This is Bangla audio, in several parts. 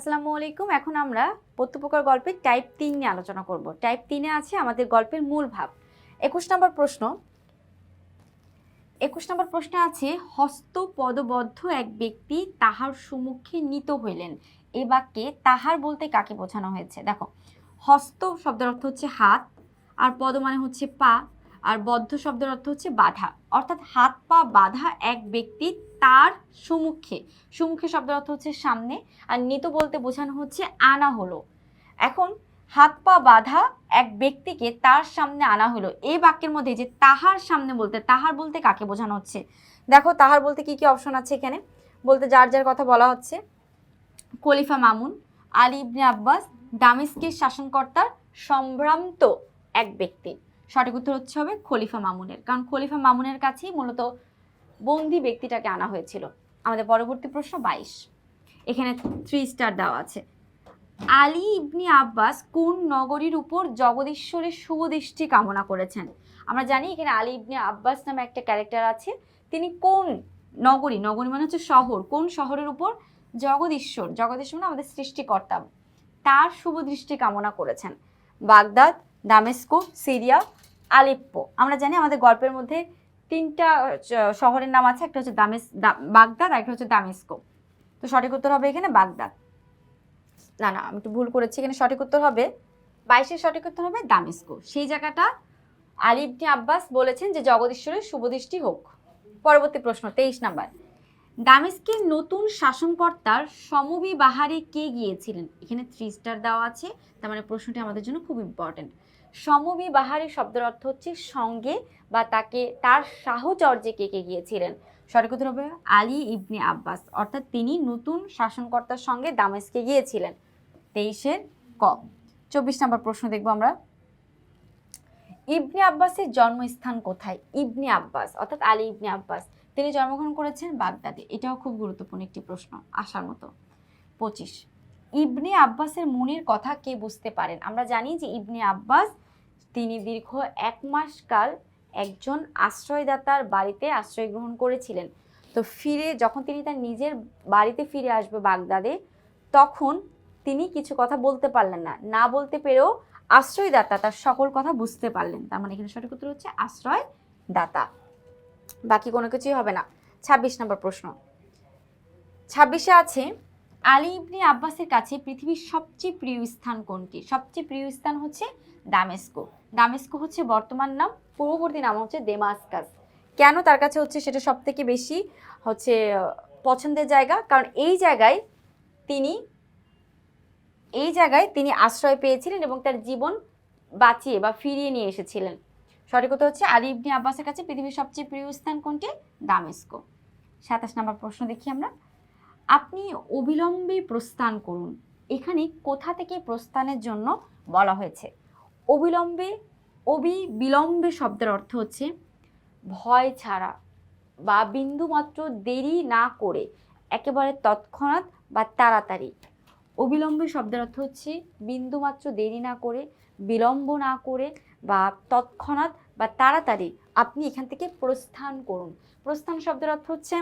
আসসালামু আলাইকুম। এখন আমরা প্রত্যুপকার গল্পের টাইপ তিন নিয়ে আলোচনা করব। টাইপ তিনে আছে আমাদের গল্পের মূল ভাব। একুশ নম্বর প্রশ্ন। একুশ নম্বর প্রশ্ন আছে, হস্ত পদবদ্ধ এক ব্যক্তি তাহার সম্মুখে নিত হইলেন। এ বাক্যে তাহার বলতে কাকে বোঝানো হয়েছে? দেখো, হস্ত শব্দের অর্থ হচ্ছে হাত, আর পদ মানে হচ্ছে পা, আর বদ্ধ শব্দের অর্থ হচ্ছে বাধা। অর্থাৎ হাত পা বাধা এক ব্যক্তি তার সম্মুখে সম্মুখে শব্দের অর্থ হচ্ছে সামনে। আর নিত বলতে বোঝানো হচ্ছে আনা হলো। এখন হাত পা বাধা এক ব্যক্তিকে তার সামনে আনা হলো। এই বাক্যের মধ্যে যে তাহার সামনে বলতে, তাহার বলতে কাকে বোঝানো হচ্ছে? দেখো, তাহার বলতে কি কি অপশন আছে এখানে? বলতে যার যার কথা বলা হচ্ছে। খলিফা মামুন, আলী ইবনে আব্বাস, দামিস্কের শাসনকর্তার সম্ভ্রান্ত এক ব্যক্তি। সঠিক উত্তর হচ্ছে হবে খলিফা মামুনের। কারণ খলিফা মামুনের কাছেই মূলত বন্দি ব্যক্তিটাকে আনা হয়েছিল। আমাদের পরবর্তী প্রশ্ন বাইশ। এখানে থ্রি স্টার দেওয়া আছে। আলী ইবনি আব্বাস কোন নগরীর উপর জগদীশ্বরের শুভদৃষ্টি কামনা করেছেন? আমরা জানি এখানে আলী ইবনে আব্বাস নামে একটা ক্যারেক্টার আছে। তিনি কোন নগরী? নগরী মানে হচ্ছে শহর। কোন শহরের উপর? জগদীশ্বর। জগদীশ্বর মানে আমাদের সৃষ্টিকর্তা। তার শুভদৃষ্টি কামনা করেছেন। Baghdad, Damascus, Syria, Aleppo. আমরা জানি আমাদের গল্পের মধ্যে তিনটা শহরের নাম আছে, একটা হচ্ছে দামেস বাগদাদ একটা হচ্ছে দামেস্কো। তো সঠিক উত্তর হবে এখানে বাগদাদ। না না, আমি একটু ভুল করেছি, এখানে সঠিক উত্তর হবে, বাইশের সঠিক উত্তর হবে দামেস্কো। সেই জায়গাটা আলিবনি আব্বাস বলেছেন যে, জগদীশ্বরের শুভদৃষ্টি হোক। পরবর্তী প্রশ্ন, তেইশ নাম্বার। দামেস্কের নতুন শাসনকর্তার সমবিবাহারে কে গিয়েছিলেন? এখানে থ্রি স্টার দেওয়া আছে। তার মানে প্রশ্নটি আমাদের জন্য খুব ইম্পর্টেন্ট সমবিবাহারে শব্দের অর্থ হচ্ছে সঙ্গে বা তাকে, তার সাহচর্যে কে কে গিয়েছিলেন? সঠিক হবে আলী ইবনে আব্বাস। অর্থাৎ তিনি নতুন শাসনকর্তার সঙ্গে দামেস্কে গিয়েছিলেন। তেইশের ক। চব্বিশ নম্বর প্রশ্ন দেখব আমরা। ইবনে আব্বাসের জন্মস্থান কোথায়? ইবনে আব্বাস, অর্থাৎ আলী ইবনে আব্বাস। তিনি জন্মগ্রহণ করেছেন বাগদাদে। এটাও খুব গুরুত্বপূর্ণ একটি প্রশ্ন আসার মতো। পঁচিশ। ইবনে আব্বাসের মনের কথা কে বুঝতে পারেন? আমরা জানি যে ইবনে আব্বাস তিনি দীর্ঘ এক মাস কাল একজন আশ্রয়দাতার বাড়িতে আশ্রয় গ্রহণ করেছিলেন। তো ফিরে যখন তিনি তার নিজের বাড়িতে ফিরে আসবে বাগদাদে, তখন তিনি কিছু কথা বলতে পারলেন না। না বলতে পেরেও আশ্রয়দাতা তার সকল কথা বুঝতে পারলেন। তার মানে এখানে সঠিক উত্তর হচ্ছে আশ্রয়দাতা। বাকি কোনো কিছুই হবে না। ছাব্বিশ নম্বর প্রশ্ন। ছাব্বিশে আছে, আলী ইবনে আব্বাসের কাছে পৃথিবীর সবচেয়ে প্রিয় স্থান কোনটি? সবচেয়ে প্রিয় স্থান হচ্ছে দামেস্কো। দামেস্কো হচ্ছে বর্তমান নাম, পূর্ববর্তী নাম হচ্ছে দেমাস্কাস। কেন তার কাছে হচ্ছে সেটা সব থেকে বেশি হচ্ছে পছন্দের জায়গা? কারণ এই জায়গায় তিনি, এই জায়গায় তিনি আশ্রয় পেয়েছিলেন এবং তার জীবন বাঁচিয়ে বা ফিরিয়ে নিয়ে এসেছিলেন। সঠিক কথা হচ্ছে আলী ইবনে আব্বাসের কাছে পৃথিবীর সবচেয়ে প্রিয় স্থান কোনটি? দামেস্কো। সাতাশ নম্বর প্রশ্ন দেখি আমরা। আপনি অবিলম্বে প্রস্থান করুন। এখানে কোথা থেকে প্রস্থানের জন্য বলা হয়েছে? অবিলম্বে অবি বিলম্বে শব্দের অর্থ হচ্ছে ভয় ছাড়া বা বিন্দুমাত্র দেরি না করে, একেবারে তৎক্ষণাৎ বা তাড়াতাড়ি। অবিলম্বে শব্দের অর্থ হচ্ছে বিন্দুমাত্র দেরি না করে, বিলম্ব না করে বা তৎক্ষণাৎ বা তাড়াতাড়ি আপনি এখান থেকে প্রস্থান করুন। প্রস্থান শব্দের অর্থ হচ্ছে,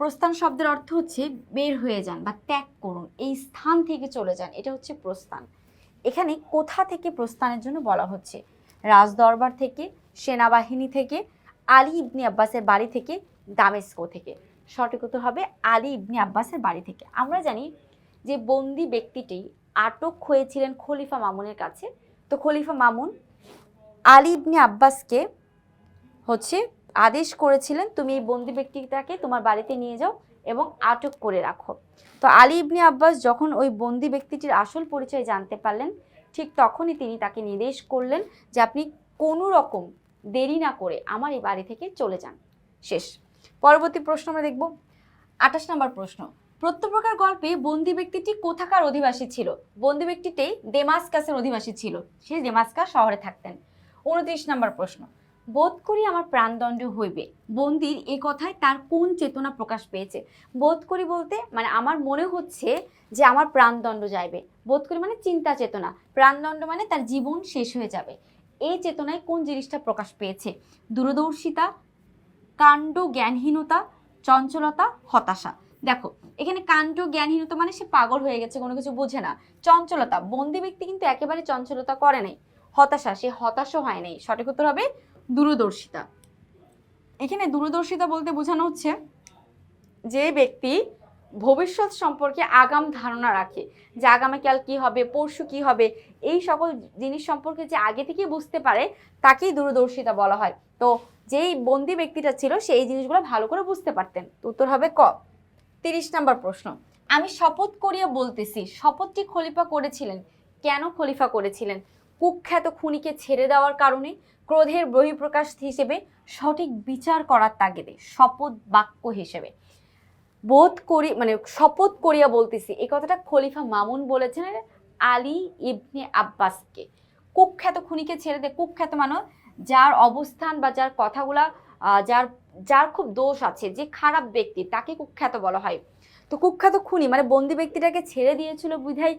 প্রস্থান শব্দের অর্থ হচ্ছে বের হয়ে যান বা ত্যাগ করুন, এই স্থান থেকে চলে যান, এটা হচ্ছে প্রস্থান। এখানে কোথা থেকে প্রস্থানের জন্য বলা হচ্ছে? রাজদরবার থেকে, সেনাবাহিনী থেকে, আলী ইবনে আব্বাসের বাড়ি থেকে, দামেস্কো থেকে। সঠিক হবে আলী ইবনে আব্বাসের বাড়ি থেকে। আমরা জানি যে বন্দি ব্যক্তিটি আটক হয়েছিলেন খলিফা মামুনের কাছে। তো খলিফা মামুন আলী ইবনে আব্বাসকে হচ্ছে আদেশ করেছিলেন, তুমি এই বন্দি ব্যক্তিটাকে তোমার বাড়িতে নিয়ে যাও এবং আটক করে রাখো। তো আলী ইবনে আব্বাস যখন ওই বন্দি ব্যক্তিটির আসল পরিচয় জানতে পারলেন, ঠিক তখনই তিনি তাকে নির্দেশ করলেন যে আপনি কোনো রকম দেরি না করে আমার এই বাড়ি থেকে চলে যান। শেষ। পরবর্তী প্রশ্ন আমরা দেখব। আঠাশ নম্বর প্রশ্ন। প্রত্যপ্রকার গল্পে বন্দি ব্যক্তিটি কোথাকার অধিবাসী ছিল? বন্দি ব্যক্তিটি দেমাসকাসের অধিবাসী ছিল। সে দেমাসকাস শহরে থাকতেন। উনত্রিশ নম্বর প্রশ্ন। বোধ করি আমার প্রাণদণ্ড হইবে। বন্দির এ কথায় তার কোন চেতনা প্রকাশ পেয়েছে? বোধ করি বলতে মানে আমার মনে হচ্ছে যে আমার প্রাণদণ্ড যাইবে। বোধ করি মানে চিন্তা চেতনা। প্রাণদণ্ড মানে তার জীবন শেষ হয়ে যাবে। এই চেতনায় কোন জিনিসটা প্রকাশ পেয়েছে? দূরদর্শিতা, কাণ্ড জ্ঞানহীনতা, চঞ্চলতা, হতাশা। দেখো, এখানে কাণ্ড জ্ঞানহীনতা মানে সে পাগল হয়ে গেছে, কোনো কিছু বোঝে না। চঞ্চলতা, বন্দি ব্যক্তি কিন্তু একেবারে চঞ্চলতা করে নাই। হতাশা, সে হতাশও হয় নাই। সঠিক উত্তর হবে দূরদর্শিতা। এখানে দূরদর্শিতা বলতে বোঝানো হচ্ছে যে ব্যক্তি ভবিষ্যৎ সম্পর্কে আগাম ধারণা রাখে, যে আগামীকাল কি হবে, পরশু কি হবে, এই সকল জিনিস সম্পর্কে যে আগে থেকে বুঝতে পারে, তাকেই দূরদর্শিতা বলা হয়। তো যেই বন্দি ব্যক্তিটা ছিল, সে এই জিনিসগুলো ভালো করে বুঝতে পারতেন। উত্তর হবে ক। তিরিশ নম্বর প্রশ্ন। আমি শপথ করিয়া বলতেছি, শপথটি খলিফা করেছিলেন। কেন খলিফা করেছিলেন? কুখ্যাত খুনিকে ছেড়ে দেওয়ার কারণে ক্রোধের বহিঃপ্রকাশ হিসেবে সঠিক বিচার করার তাগিদে, শপথ বাক্য হিসেবে। বোধ করি মানে শপথ করিয়া বলতেছি, এই কথাটা খলিফা মামুন বলেছেন আলী ইবনে আব্বাসকে। কুখ্যাত খুনিকে ছেড়ে দে, কুখ্যাত মানে যার অবস্থান বা যার কথাগুলা যার যার খুব দোষ আছে, যে খারাপ ব্যক্তি, তাকে কুখ্যাত বলা হয়। তো কুখ্যাত খুনি মানে বন্দি ব্যক্তিটাকে ছেড়ে দিয়েছিল বিধায়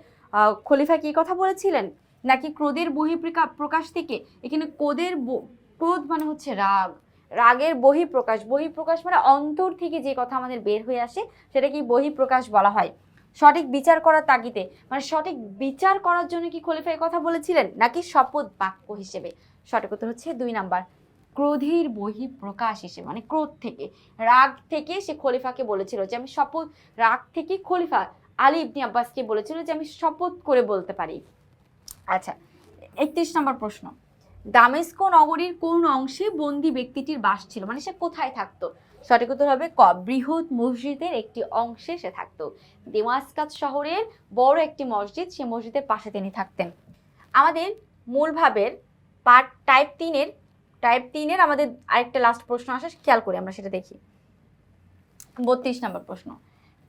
খলিফা কি কথা বলেছিলেন? নাকি ক্রোধের বহিঃপ্রকা প্রকাশ থেকে? এখানে ব- ক্রোধ মানে হচ্ছে রাগ। রাগের বহিঃপ্রকাশ। বহিঃপ্রকাশ মানে অন্তর থেকে যে কথা আমাদের বের হয়ে আসে, সেটাকে বহিঃপ্রকাশ বলা হয়। সঠিক বিচার করার তাগিদে। মানে সঠিক বিচার করার জন্য কি খলিফা কথা বলেছিলেন? নাকি শপথ বাক্য হিসেবে? সঠিক উত্তর হচ্ছে দুই নাম্বার। ক্রোধের বহিঃপ্রকাশ হিসেবে মানে ক্রোধ থেকে। রাগ থেকে সে খলিফাকে বলেছিল যে, আমি শপথ রাগ থেকে খলিফা আলী ইবনি আব্বাসকে বলেছিল যে, আমি শপথ করে বলতে পারি। আচ্ছা একত্রিশ নম্বর প্রশ্ন। দামেস্ক নগরীর কোন অংশে বন্দি ব্যক্তিটির বাস ছিল? মানে সে কোথায় থাকতো? সঠিক উত্তর হবে ক, বৃহৎ মসজিদের একটি অংশে সে থাকতো। দেমাসকাত শহরের বড় একটি মসজিদ, সে মসজিদের পাশে তিনি থাকতেন। আমাদের মূলভাবের পার্ট টাইপ তিনের টাইপ তিনের আমাদের আরেকটা লাস্ট প্রশ্ন আসে, খেয়াল করি আমরা সেটা দেখি। বত্রিশ নম্বর প্রশ্ন।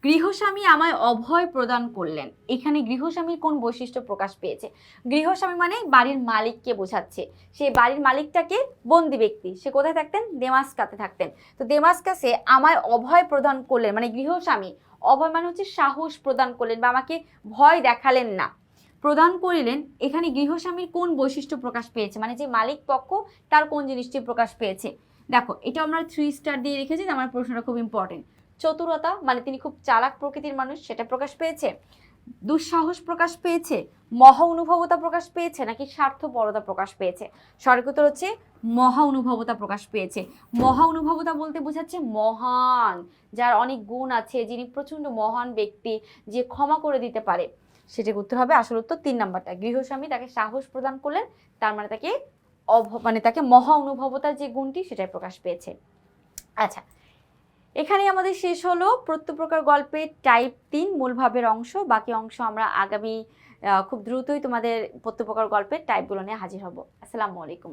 গৃহস্বামী আমায় অভয় প্রদান করলেন। এখানে গৃহস্বামীর কোন বৈশিষ্ট্য প্রকাশ পেয়েছে? গৃহস্বামী মানে বাড়ির মালিককে বোঝাচ্ছে। সেই বাড়ির মালিকটাকে বন্দি ব্যক্তি। সে কোথায় থাকতেন? দেমাস্কাতে থাকতেন। তো দেমাসকাসে আমায় অভয় প্রদান করলেন মানে গৃহস্বামী। অভয় মানে হচ্ছে সাহস প্রদান করলেন বা আমাকে ভয় দেখালেন না। প্রদান করিলেন, এখানে গৃহস্বামীর কোন বৈশিষ্ট্য প্রকাশ পেয়েছে? মানে যে মালিক পক্ষ, তার কোন জিনিসটি প্রকাশ পেয়েছে? দেখো, এটা আমরা থ্রি স্টার দিয়ে রেখেছি আমার প্রশ্নটা খুব ইম্পর্টেন্ট চতুরতা মানে তিনি খুব চালাক প্রকৃতির মানুষ, সেটা প্রকাশ পেয়েছে। দুঃসাহস প্রকাশ পেয়েছে, মহা অনুভবতা প্রকাশ পেয়েছে, নাকি স্বার্থপরতা প্রকাশ পেয়েছে? সঠিক উত্তর হচ্ছে মহা অনুভবতা প্রকাশ পেয়েছে। মহা অনুভবতা বলতে বোঝাচ্ছে মহান, যার অনেক গুণ আছে, যিনি প্রচণ্ড মহান ব্যক্তি, যে ক্ষমা করে দিতে পারে। সেটার উত্তর হবে আসল উত্তর তিন নাম্বারটা। গৃহস্বামী তাকে সাহস প্রদান করলেন, তার মানে তাকে অভ মানে তাকে মহা অনুভবতার যে গুণটি, সেটাই প্রকাশ পেয়েছে। আচ্ছা এখানে আমাদের শেষ হলো প্রত্যপ্রকার গল্পের টাইপ তিন মূলভাবের অংশ। বাকি অংশ আমরা আগামী খুব দ্রুতই তোমাদের প্রত্যপ্রকার গল্পের টাইপগুলো নিয়ে হাজির হব। আসসালামু আলাইকুম।